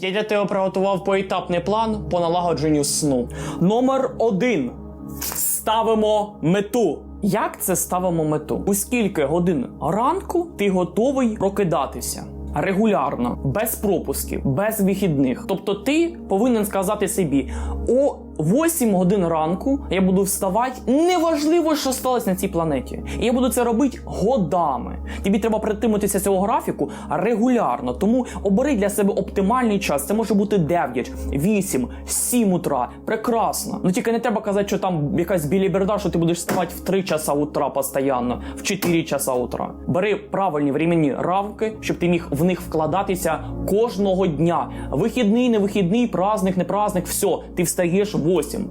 Я для тебе приготував поетапний план по налагодженню сну. Номер один. Ставимо мету. Як це ставимо мету? У скільки годин ранку ти готовий прокидатися? Регулярно, без пропусків, без вихідних. Тобто ти повинен сказати собі: о 8 годин ранку я буду вставати, неважливо, що сталося на цій планеті. І я буду це робити годами. Тобі треба притримуватися цього графіку регулярно. Тому обери для себе оптимальний час. Це може бути 9, 8, 7 утра. Прекрасно. Ну тільки не треба казати, що там якась біліберда, що ти будеш вставати в 3 часа утра постійно, в 4 часа утра. Бери правильні временні рамки, щоб ти міг в них вкладатися кожного дня. Вихідний, не вихідний, праздник, не праздник, все, ти встаєш в 8.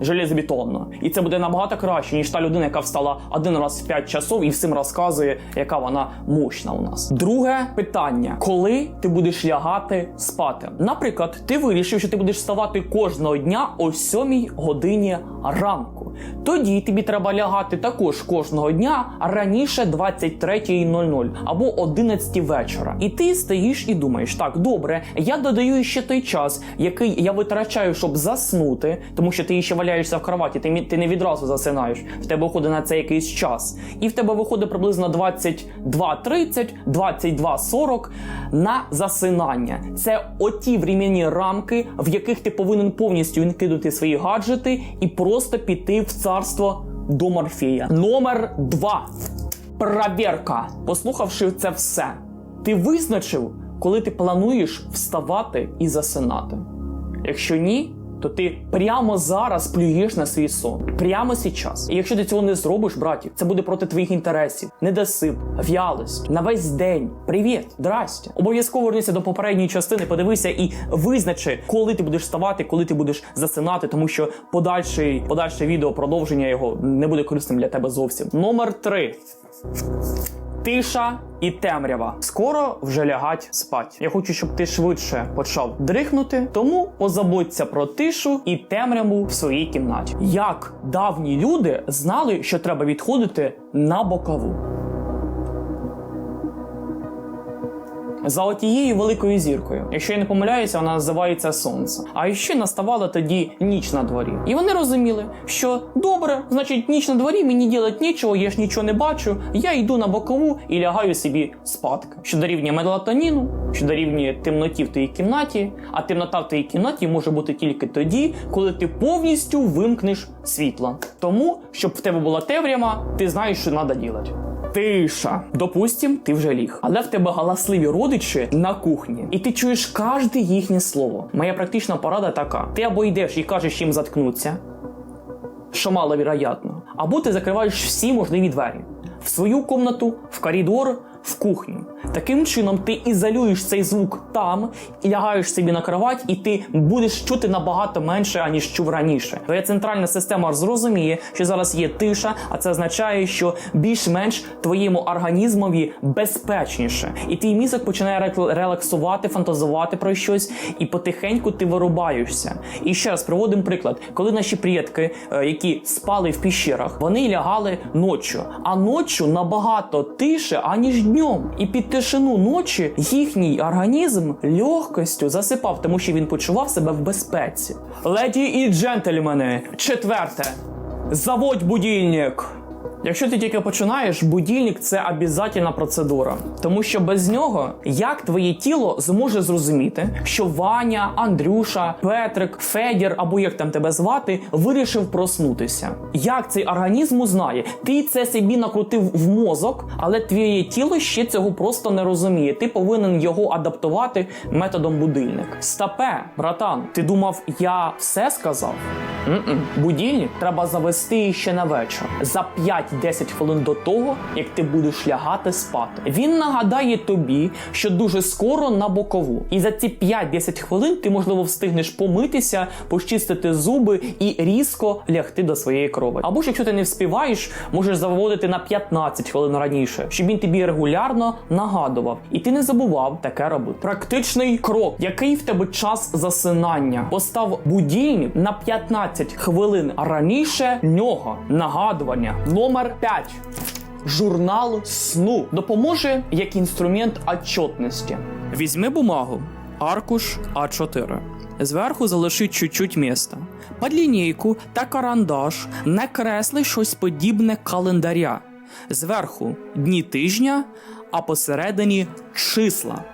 Железобетонно. І це буде набагато краще, ніж та людина, яка встала один раз в 5 часов і всім розказує, яка вона мощна у нас. Друге питання: коли ти будеш лягати спати? Наприклад, ти вирішив, що ти будеш вставати кожного дня о 7 годині ранку. Тоді тобі треба лягати також кожного дня раніше 23.00 або 11 вечора. І ти стоїш і думаєш: так, добре, я додаю ще той час, який я витрачаю, щоб заснути, тому що ти ще валяєшся в кроваті, ти, ти не відразу засинаєш. В тебе виходить на це якийсь час. І в тебе виходить приблизно 22.30, 22.40 на засинання. Це оті временні рамки, в яких ти повинен повністю відкинути свої гаджети і просто піти в царство до Морфея. Номер 2. Проверка. Послухавши це все, ти визначив, коли ти плануєш вставати і засинати. Якщо ні, то ти прямо зараз плюєш на свій сон. Прямо зараз. І якщо ти цього не зробиш, братів, це буде проти твоїх інтересів. Недосип, в'ялость на весь день. Привіт, здрастя. Обов'язково вернися до попередньої частини, подивися і визначи, коли ти будеш вставати, коли ти будеш засинати, тому що подальший, подальше відео продовження його не буде корисним для тебе зовсім. Номер три. Тиша і темрява. Скоро вже лягать спать. Я хочу, щоб ти швидше почав дрихнути, тому позабудься про тишу і темряву в своїй кімнаті. Як давні люди знали, що треба відходити на бокову. За отією великою зіркою. Якщо я не помиляюся, вона називається сонце. А ще наставала тоді ніч на дворі. І вони розуміли, що добре, значить, ніч на дворі мені ділать нічого, я ж нічого не бачу. Я йду на бокову і лягаю собі спадки. Що дорівнює мелатоніну, що дорівнює темноті в твоїй кімнаті, а темнота в твоїй кімнаті може бути тільки тоді, коли ти повністю вимкнеш світло. Тому, щоб в тебе була темрява, ти знаєш, що треба робити. Тиша. Допустим, ти вже ліг. Але в тебе галасливі родичі на кухні, і ти чуєш кожне їхнє слово. Моя практична порада така: ти або йдеш і кажеш їм заткнуться, що маловероятно, або ти закриваєш всі можливі двері в свою комнату, в коридор, в кухню. Таким чином ти ізолюєш цей звук там і лягаєш собі на кровать, і ти будеш чути набагато менше, аніж чув раніше. Твоя центральна система зрозуміє, що зараз є тиша, а це означає, що більш-менш твоєму організмові безпечніше. І твій мізок починає релаксувати, фантазувати про щось, і потихеньку ти вирубаєшся. І ще раз приводимо приклад, коли наші предки, е, які спали в піщерах, вони лягали ночі, а ночі набагато тише, аніж днем. І під тишину ночі їхній організм легкостю засипав, тому що він почував себе в безпеці. Леді і джентльмени, четверте. Заводь будильник. Якщо ти тільки починаєш, будильник це обов'язательна процедура, тому що без нього як твоє тіло зможе зрозуміти, що Ваня, Андрюша, Петрик, Федір або як там тебе звати, вирішив проснутися. Як цей організм узнає? Ти це собі накрутив в мозок, але твоє тіло ще цього просто не розуміє. Ти повинен його адаптувати методом будильник. Стапе, братан, ти думав, я все сказав? М-м. Будильник треба завести ще на вечір за 5-10 хвилин до того, як ти будеш лягати спати. Він нагадає тобі, що дуже скоро на бокову. І за ці 5-10 хвилин ти, можливо, встигнеш помитися, почистити зуби і різко лягти до своєї крови. Або ж якщо ти не вспіваєш, можеш заводити на 15 хвилин раніше, щоб він тобі регулярно нагадував. І ти не забував таке робити. Практичний крок, який в тебе час засинання. Постав будильник на 15 хвилин раніше нього. Нагадування. Номер 5. Журнал сну допоможе як інструмент отчетності. Візьми бумагу аркуш А4. Зверху залиши чуть-чуть міста. Під лінійку та карандаш накресли щось подібне календаря. Зверху дні тижня, а посередині числа.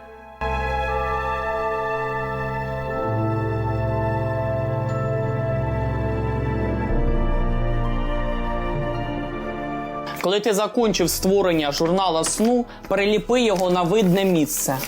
Коли ти закінчив створення журнала сну, переліпи його на видне місце.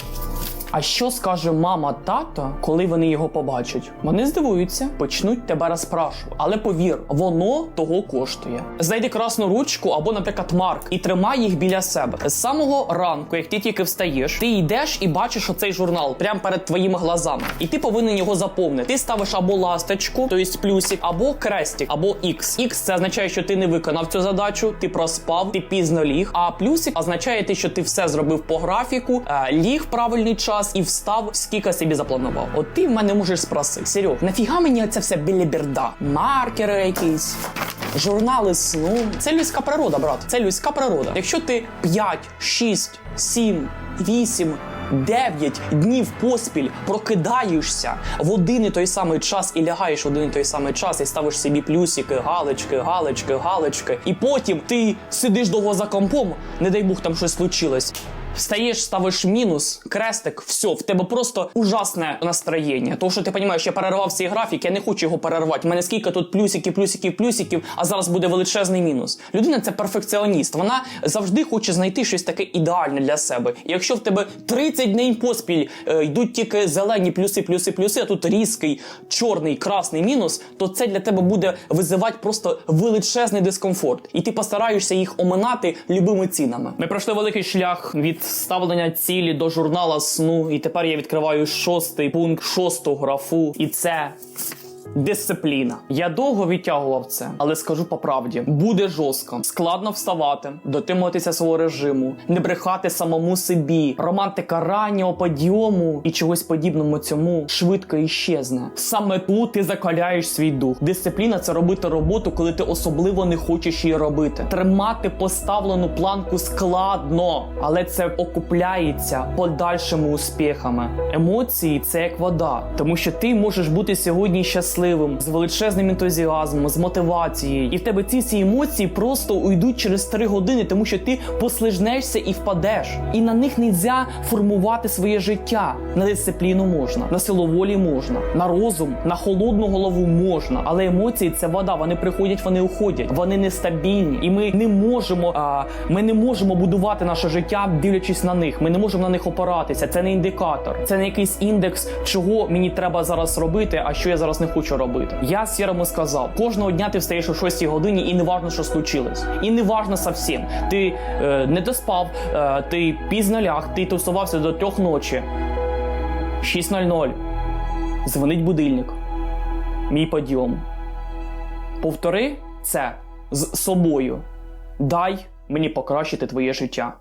А що скаже мама тато, коли вони його побачать? Вони здивуються, почнуть тебе розпрашувати. Але повір, воно того коштує. Знайди красну ручку або, наприклад, марк, і тримай їх біля себе. З самого ранку, як ти тільки встаєш, ти йдеш і бачиш оцей журнал прямо перед твоїми глазами. І ти повинен його заповнити. Ти ставиш або ласточку, тобто плюсик, або крестик, або X. X це означає, що ти не виконав цю задачу, ти проспав, ти пізно ліг. А плюсик означає те, що ти все зробив по графіку, е, ліг правильний час і встав, скільки собі запланував. От ти в мене можеш спросити, Серьог, нафіга мені це все біліберда? Маркери якісь. Журнали сну. Це людська природа, брат. Це людська природа. Якщо ти 5, 6, 7, 8, 9 днів поспіль прокидаєшся в один і той самий час і лягаєш в один і той самий час, і ставиш собі плюсики, галочки, галочки, галочки. І потім ти сидиш довго за компом, не дай Бог там щось случилось. Встаєш, ставиш мінус, крестик, все, в тебе просто ужасне настроєння. Тому що ти розумієш, я перервав цей графік, я не хочу його перервати. У мене скільки тут плюсиків, плюсиків, плюсиків, а зараз буде величезний мінус. Людина це перфекціоніст. Вона завжди хоче знайти щось таке ідеальне для себе. І якщо в тебе 30 днів поспіль е, йдуть тільки зелені плюси, плюси, плюси, а тут різкий, чорний, красний мінус, то це для тебе буде визивати просто величезний дискомфорт. І ти постараєшся їх оминати любими цінами. Ми пройшли великий шлях від ставлення цілі до журнала сну, і тепер я відкриваю шостий пункт, шосту графу, і це. Дисципліна. Я довго відтягував це, але скажу по правді: буде жорстко, складно вставати, дотримуватися свого режиму, не брехати самому собі. Романтика раннього підйому і чогось подібному цьому швидко іщезне. Саме тут ти закаляєш свій дух. Дисципліна це робити роботу, коли ти особливо не хочеш її робити. Тримати поставлену планку складно, але це окупляється подальшими успіхами. Емоції це як вода, тому що ти можеш бути сьогодні щасливим з величезним ентузіазмом, з мотивацією, і в тебе ці всі емоції просто уйдуть через 3 години, тому що ти послижнешся і впадеш. І на них нельзя формувати своє життя. На дисципліну можна, на силу волі можна, на розум, на холодну голову можна. Але емоції це вода. Вони приходять, вони уходять, вони нестабільні, і ми не можемо. А, ми не можемо будувати наше життя, дивлячись на них. Ми не можемо на них опиратися. Це не індикатор, це не якийсь індекс, чого мені треба зараз робити, а що я зараз не хочу робити. Я сірому сказав: кожного дня ти встаєш о 6 годині, і не важно, що случилось. І не важно совсем. Ти е, не доспав, е, ти пізно ляг, ти тусувався до трьох ночі. 6.00. Дзвонить будильник. Мій підйом. Повтори це з собою. Дай мені покращити твоє життя.